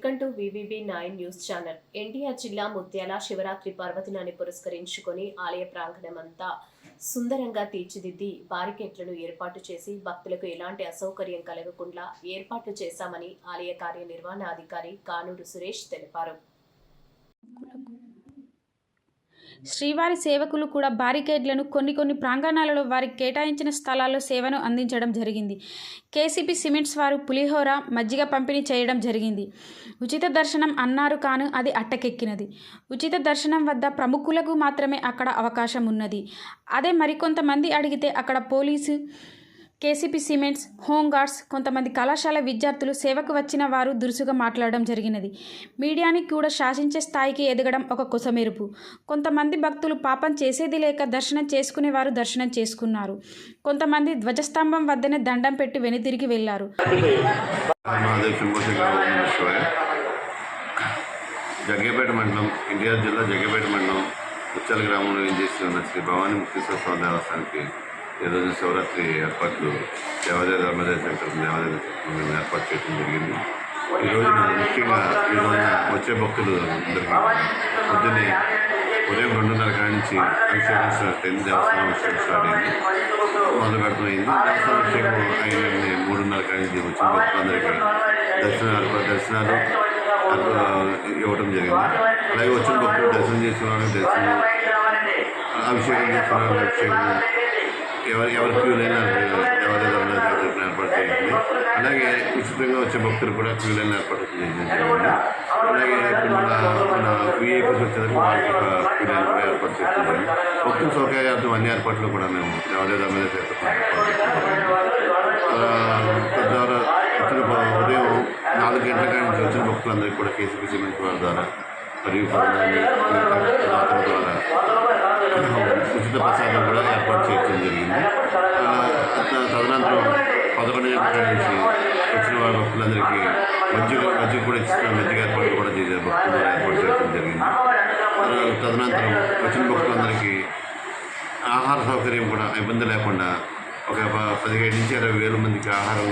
Welcome to V V B nine news channel. NTR జిల్లా ముత్యాల శివరాత్రి పర్వదినాన్ని పురస్కరించుకొని ఆలయ ప్రాంగణమంతా సుందరంగా తీర్చిదిద్ది బారికేట్లను ఏర్పాటు చేసి భక్తులకు ఎలాంటి అసౌకర్యం కలగకుండా ఏర్పాట్లు చేశామని ఆలయ కార్యనిర్వహణాధికారి కానూరు సురేష్ తెలిపారు. శ్రీవారి సేవకులు కూడా బారికేడ్లను కొన్ని కొన్ని ప్రాంగణాలలో వారికి కేటాయించిన స్థలాల్లో సేవను అందించడం జరిగింది. కేసీపీ సిమెంట్స్ వారు పులిహోర మజ్జిగ పంపిణీ చేయడం జరిగింది. ఉచిత దర్శనం అన్నారు కాను అది అట్టకెక్కినది. ఉచిత దర్శనం వద్ద ప్రముఖులకు మాత్రమే అక్కడ అవకాశం ఉన్నది. అదే మరికొంతమంది అడిగితే అక్కడ పోలీసు కేసీపీ సిమెంట్స్ హోంగార్డ్స్ కొంతమంది కళాశాల విద్యార్థులు సేవకు వచ్చిన వారు దురుసుగా మాట్లాడడం జరిగినది. మీడియాని కూడా శాసించే స్థాయికి ఎదగడం ఒక కుసమెరుపు. కొంతమంది భక్తులు పాపం చేసేది లేక దర్శనం చేసుకునేవారు దర్శనం చేసుకున్నారు. కొంతమంది ధ్వజస్తంభం వద్దనే దండం పెట్టి వెనుతిరిగి వెళ్ళారు జగ్గేపేట మండలం ఇండియా జిల్లా జగ్గేపేట మండలం ఉచ్చల గ్రామంలో ఏం చేస్తున్న శ్రీ భవానీ ముక్తేశ్వర స్వామి దేవస్థానానికి ఈరోజు శివరాత్రి ఏర్పాట్లు దేవాదాయ ధర్మదేవ సెంటర్ దేవాలయ మేము ఏర్పాటు చేయడం జరిగింది. ఈరోజు ముఖ్యంగా ఈ వచ్చే భక్తులు అందరికీ పొద్దున్నే ఉదయం రెండున్నర కాడి నుంచి అభిషేకం స్టార్ట్ అయింది దేవస్థానం అభిషేకం స్టార్ట్ అయింది. మొదలు పెడుతున్నాయింది దేవస్థానం అభిషేకం అయిన మూడున్నర కాడి నుంచి వచ్చిన భక్తులందరికీ దర్శనాలు దర్శనాలు అట్లా జరిగింది. అలాగే వచ్చిన భక్తులు దర్శనం చేసుకున్న దర్శనం అభిషేకం చేసుకున్న అభిషేకం ఎవరి ఎవరి క్యూ లైన్ ఎవరి ఏర్పాటు చేయండి. అలాగే ఉచితంగా వచ్చే భక్తులు కూడా క్యూ లైన్ ఏర్పాటు చేయండి. అలాగే ఇప్పుడు మన మన విఐపీస్ వచ్చేందుకు వాళ్ళకి ఒక క్యూ లైన్ కూడా ఏర్పాటు చేయడం భక్తుల సౌకర్యార్థం అన్ని ఏర్పాట్లు కూడా మేము ఎవరి మీద తద్వారా వచ్చిన ఉదయం నాలుగు గంటల కానీ వచ్చిన భక్తులందరికీ కూడా కేసీపీ సిమెంట్ వారి ద్వారా మరియు ద్వారా ఉచిత ప్రసాదం కూడా ఏర్పాటు చేయడం జరిగింది. తదనంతరం పదకొండు గంటల నుంచి వచ్చిన వారి భక్తులందరికీ మజ్జిగ మజ్జిగ కూడా ఇచ్చిన మజ్జిగ ఏర్పాటు కూడా చేసే భక్తులు ఏర్పాటు చేయడం జరిగింది. తదనంతరం వచ్చిన భక్తులందరికీ ఆహార సౌకర్యం కూడా ఇబ్బంది లేకుండా ఒక ప- పదిహేడు నుంచి ఇరవై వేల మందికి ఆహారం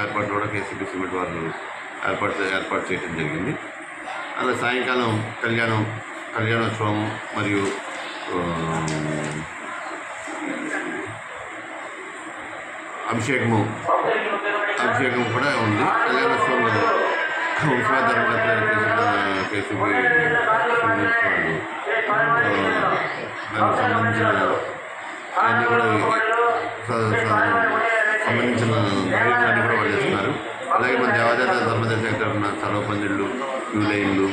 ఏర్పాటు కూడా కేసీపీ సిమెంట్ వాళ్ళు ఏర్పాటు ఏర్పాటు చేయడం జరిగింది. అలా సాయంకాలం కళ్యాణం కళ్యాణోత్సవం మరియు అభిషేకము అభిషేకం కూడా ఉంది కళ్యాణోత్సవంలో వంశా దానికి సంబంధించిన అన్నీ కూడా సంబంధించిన కార్యక్రమాన్ని కూడా వాళ్ళు చేస్తున్నారు అలాగే మన దేవాదాయ ధర్మదేశ తరఫున చలవ పందిళ్ళు క్యూ లైన్లు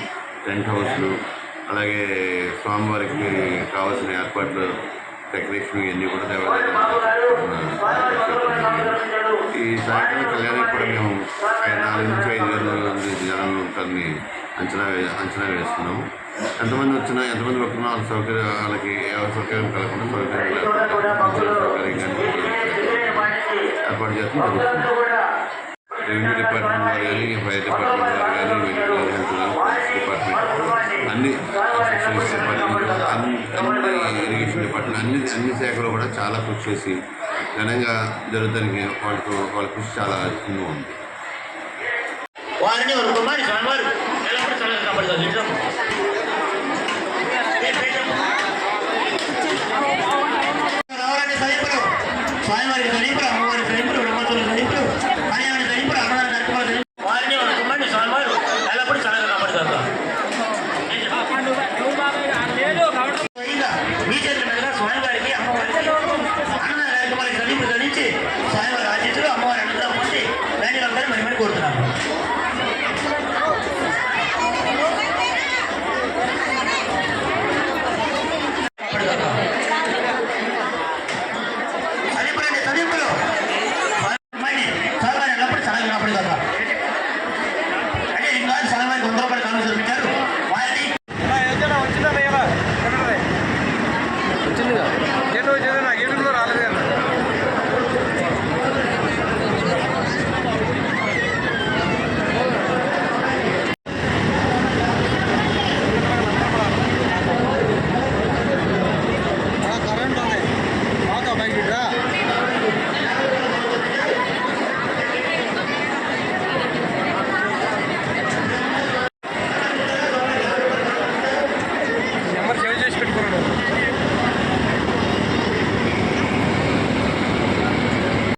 టెంట్ హౌస్లు అలాగే స్వామివారికి కావాల్సిన ఏర్పాట్లు డెకరేషన్ ఇవన్నీ కూడా దేవాదాయ ఏర్పాటు ఈ సాయంకాలం కళ్యాణానికి కూడా మేము నాలుగు నుంచి ఐదు వేల మంది జనాలు ఉంటారని అంచనా అంచనా వేస్తున్నాము. ఎంతమంది వచ్చినా ఎంతమంది వచ్చినా వాళ్ళ సౌకర్యం వాళ్ళకి ఏ సౌకర్యం కలగకుండా సౌకర్యం సౌకర్యం కానీ ఏర్పాటు చేయడం జరుగుతుంది రెవెన్యూ డిపార్ట్మెంట్ వారు కానీ ఫైర్ డిపార్ట్మెంట్ వారు కానీ మెడికల్ హెల్త్ డిపార్ట్మెంట్. అన్ని ఫిషరీస్ డిపార్ట్మెంట్ అన్ని ఇరిగేషన్ డిపార్ట్మెంట్ అన్ని అన్ని శాఖలు కూడా చాలా కృషి చేసి ఘనంగా జరుగుతానికి వాళ్ళకు వాళ్ళ కృషి చాలా ఎక్కువగా ఉంది. వారిని ఒక కుమారి స్వామివారు ఎల్లప్పుడూ చల్లగా